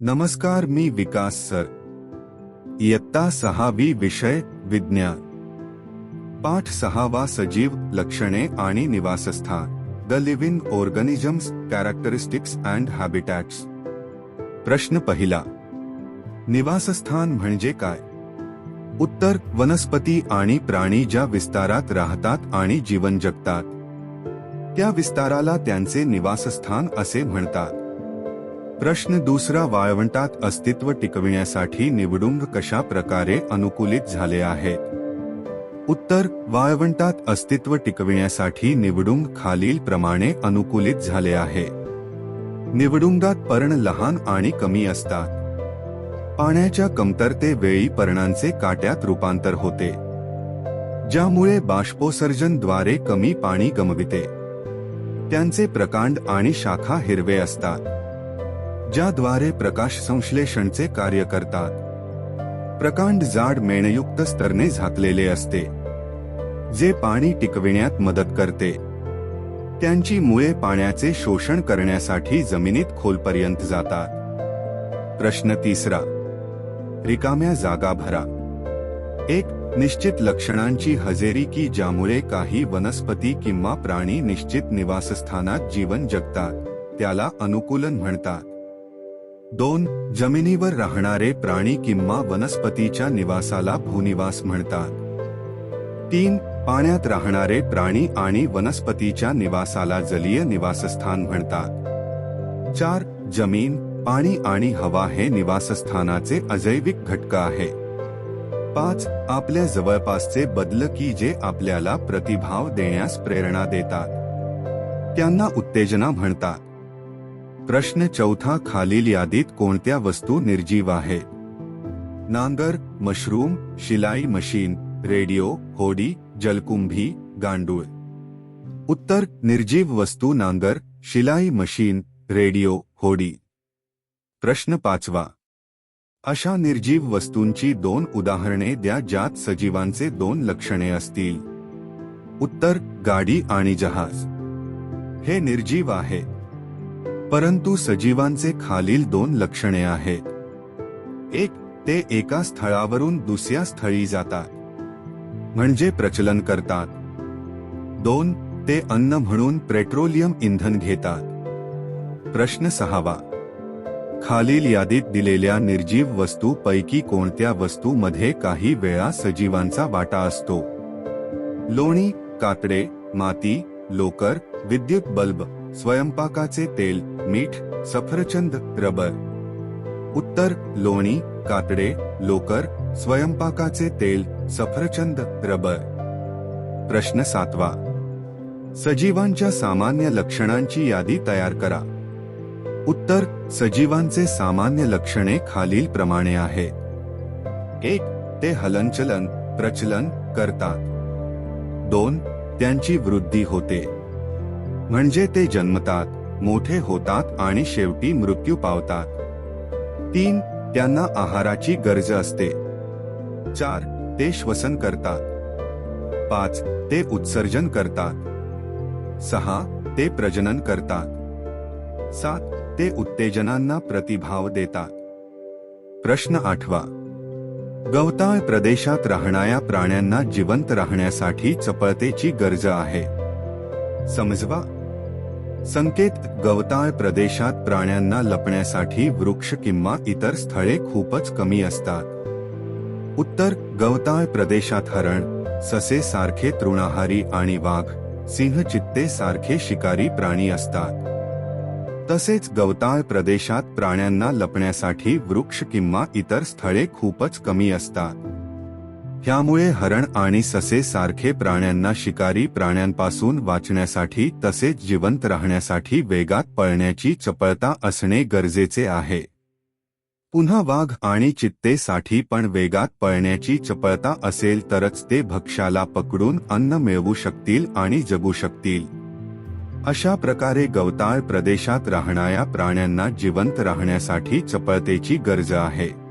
नमस्कार मी विकास सर. इयत्ता सहावी विषय विज्ञान. पाठ सहावा सजीव लक्षणे आणि निवासस्थान. The living organisms characteristics and habitats प्रश्न पहिला. निवासस्थान म्हणजे काय? उत्तर वनस्पती आणि प्राणी ज्या विस्तारात राहतात आणि जीवन जगतात. त्या विस्ताराला त्यांचे निवासस्थान असे म्हणतात. प्रश्न दुसरा वाळवंटात अस्तित्व टिकविण्यासाठी निवडुंग कशा प्रकारे अनुकूलित झाले आहेत? उत्तर वाळवंटात अस्तित्व टिकविण्यासाठी निवडुंग खालील प्रमाणे अनुकूलित झाले आहे. निवडुंगात पर्ण लहान आणि कमी असतात. पाण्याच्या कमतरतेवेळी पर्णांचे काट्यात रूपांतर होते. ज्यामुळे बाष्पोसर्जनद्वारे कमी पाणी गमविते. त्यांचे प्रकांड आणि शाखा हिरवे असतात. ज्याद्वारे प्रकाश संश्लेषणचे कार्य करतात. प्रकांड जाड मेणयुक्त स्तरने झाकलेले असते. जे पाणी टिकविण्यात मदत करते. त्यांची मुळे पाण्याचे शोषण करण्यासाठी जमिनीत खोलपर्यंत जातात. प्रश्न तिसरा. रिकाम्या जागा भरा. एक निश्चित लक्षणांची हजेरी की ज्यामुळे काही वनस्पती किंवा प्राणी निश्चित निवासस्थानात जीवन जगतात. त्याला अनुकूलन म्हणतात. दोन जमिनीवर राहणारे प्राणी किंवा वनस्पतीच्या निवासाला भूनिवास म्हणतात. तीन पाण्यात राहणारे प्राणी आणि वनस्पतीच्या निवासाला जलीय निवासस्थान म्हणतात. चार जमीन पाणी आणि हवा हे निवासस्थानाचे अजैविक घटक आहे. पाच आपल्या जवळपासचे बदल की जे आपल्याला प्रतिभाव देण्यास प्रेरणा देतात. त्यांना उत्तेजना म्हणतात. प्रश्न चौथा खालील यादीत कोणत्या वस्तू निर्जीव आहेत नांगर मशरूम शिलाई मशीन रेडिओ होडी जलकुंभी गांडूळ. उत्तर निर्जीव वस्तू नांगर शिलाई मशीन रेडिओ होडी. प्रश्न पाचवा. अशा निर्जीव वस्तूंची दोन उदाहरणे द्या ज्यात सजीवांचे दोन लक्षणे असतील. उत्तर गाडी आणि जहाज. हे निर्जीव आहे. परंतु सजीवांचे खालील दोन लक्षणे आहेत. एक ते एका स्थळावरून दुसऱ्या स्थळी जातात. म्हणजे प्रचलन करतात. दोन ते अन्न म्हणून पेट्रोलियम इंधन घेतात. प्रश्न सहावा. खालील यादीत दिलेल्या निर्जीव वस्तू पैकी कोणत्या वस्तूमध्ये काही वेळा सजीवांचा वाटा असतो? लोणी कातडे माती लोकर विद्युत बल्ब स्वयंपाकाचे तेल मीठ सफरचंद रबर. उत्तर लोणी कातडे लोकर स्वयंपाकाचे तेल सफरचंद रबर. प्रश्न सातवा. सजीवांच्या सामान्य लक्षणांची यादी तयार करा. उत्तर सजीवांचे सामान्य लक्षणे खालील प्रमाणे आहेत. एक ते हलनचलन प्रचलन करतात. दोन त्यांची वृद्धी होते. म्हणजे ते जन्मतात मोठे होतात आणि शेवटी मृत्यू पावतात. तीन त्यांना आहाराची गरज असते. चार ते श्वसन करतात. पाच ते उत्सर्जन करतात. सहा ते प्रजनन करतात. सात ते उत्तेजनांना प्रतिभाव देतात. प्रश्न आठवा. गवताळ प्रदेशात राहणाऱ्या प्राण्यांना जिवंत राहण्यासाठी चपळतेची गरज आहे. समजवा संकेत गवताळ प्रदेशात प्राण्यांना लपण्यासाठी वृक्ष किंवा इतर स्थळे खूपच कमी असतात. उत्तर गवताळ प्रदेशात हरण ससे सारखे तृणाहारी आणि वाघ सिंह चित्ते सारखे शिकारी प्राणी असतात. तसेच गवताळ प्रदेशात प्राण्यांना लपण्यासाठी वृक्ष किंवा इतर स्थळे खूपच कमी असतात. ह्यामुळे हरण आणि ससे सारखे प्राण्यांना शिकारी प्राण्यांपासून वाचण्यासाठी तसेच जिवंत राहण्यासाठी वेगात पळण्याची चपळता असणे गरजेचे आहे. पुन्हा वाघ आणि चित्तेसाठी पण वेगात पळण्याची चपळता असेल तरच ते भक्ष्याला पकडून अन्न मिळवू शकतील आणि जगू शकतील. अशा प्रकारे गवताळ प्रदेशात राहणाऱ्या प्राण्यांना जिवंत राहण्यासाठी चपळतेची गरज आहे.